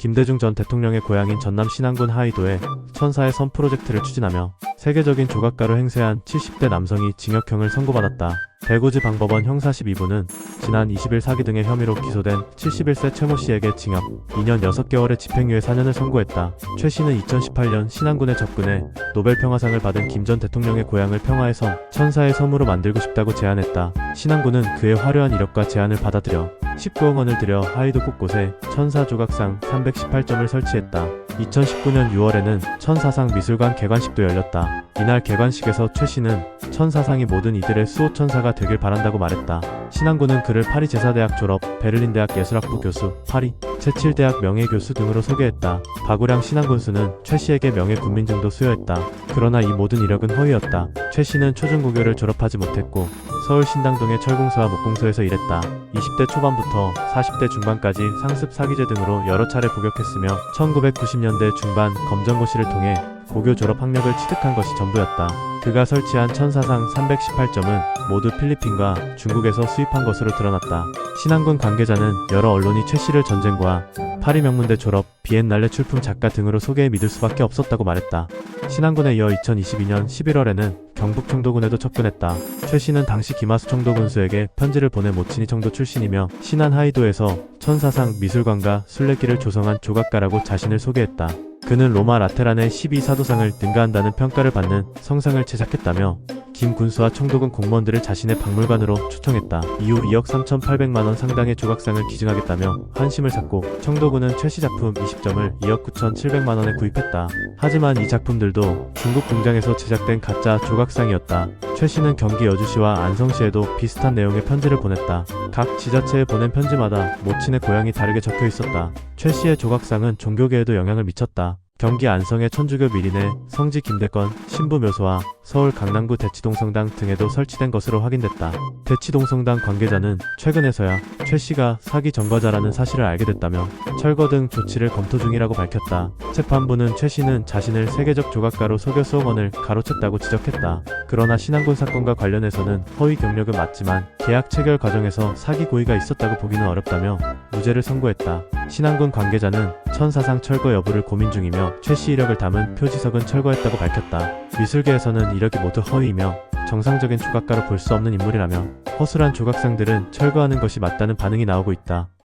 김대중 전 대통령의 고향인 전남 신안군 하이도에 천사의 섬 프로젝트를 추진하며 세계적인 조각가로 행세한 70대 남성이 징역형을 선고받았다. 대구지 방법원 형사 12부는 지난 20일 사기 등의 혐의로 기소된 71세 최모 씨에게 징역 2년 6개월의 집행유예 4년을 선고했다. 최 씨는 2018년 신안군에 접근해 노벨 평화상을 받은 김 전 대통령의 고향을 평화의 섬, 천사의 섬으로 만들고 싶다고 제안했다. 신안군은 그의 화려한 이력과 제안을 받아들여 19억 원을 들여 하이도 곳곳에 천사 조각상 318점을 설치했다. 2019년 6월에는 천사상 미술관 개관식도 열렸다. 이날 개관식에서 최 씨는 천사상이 모든 이들의 수호 천사가 되길 바란다고 말했다. 신안군은 그를 파리 제사대학 졸업, 베를린 대학 예술학부 교수, 파리 채칠대학 명예교수 등으로 소개했다. 박우량 신안군수는 최 씨에게 명예군민증도 수여했다. 그러나 이 모든 이력은 허위였다. 최 씨는 초중고교를 졸업하지 못했고 서울 신당동의 철공소와 목공소에서 일했다. 20대 초반부터 40대 중반까지 상습 사기죄 등으로 여러 차례 복역했으며 1990년대 중반 검정고시를 통해 고교 졸업 학력을 취득한 것이 전부였다. 그가 설치한 천사상 318점은 모두 필리핀과 중국에서 수입한 것으로 드러났다. 신안군 관계자는 여러 언론이 최 씨를 전쟁과 파리 명문대 졸업, 비엔날레 출품 작가 등으로 소개해 믿을 수밖에 없었다고 말했다. 신안군에 이어 2022년 11월에는 경북 청도군에도 접근했다. 최 씨는 당시 김하수 청도군수에게 편지를 보내 모친이 청도 출신이며 신안 하이도에서 천사상 미술관과 순례길을 조성한 조각가라고 자신을 소개했다. 그는 로마 라테란의 12사도상을 능가한다는 평가를 받는 성상을 제작했다며 김 군수와 청도군 공무원들을 자신의 박물관으로 초청했다. 이후 2억 3,800만원 상당의 조각상을 기증하겠다며 환심을 샀고 청도군은 최씨 작품 20점을 2억 9,700만원에 구입했다. 하지만 이 작품들도 중국 공장에서 제작된 가짜 조각상이었다. 최 씨는 경기 여주시와 안성시에도 비슷한 내용의 편지를 보냈다. 각 지자체에 보낸 편지마다 모친의 고향이 다르게 적혀 있었다. 최 씨의 조각상은 종교계에도 영향을 미쳤다. 경기 안성의 천주교 미린에 성지 김대건 신부 묘소와 서울 강남구 대치동 성당 등에도 설치된 것으로 확인됐다. 대치동 성당 관계자는 최근에서야 최 씨가 사기 전과자라는 사실을 알게 됐다며 철거 등 조치를 검토 중이라고 밝혔다. 재판부는 최 씨는 자신을 세계적 조각가로 속여 수억원을 가로챘다고 지적했다. 그러나 신안군 사건과 관련해서는 허위 경력은 맞지만 계약 체결 과정에서 사기 고의가 있었다고 보기는 어렵다며 무죄를 선고했다. 신안군 관계자는 천사상 철거 여부를 고민 중이며 최씨 이력을 담은 표지석은 철거했다고 밝혔다. 미술계에서는 이력이 모두 허위이며 정상적인 조각가로 볼 수 없는 인물이라며 허술한 조각상들은 철거하는 것이 맞다는 반응이 나오고 있다.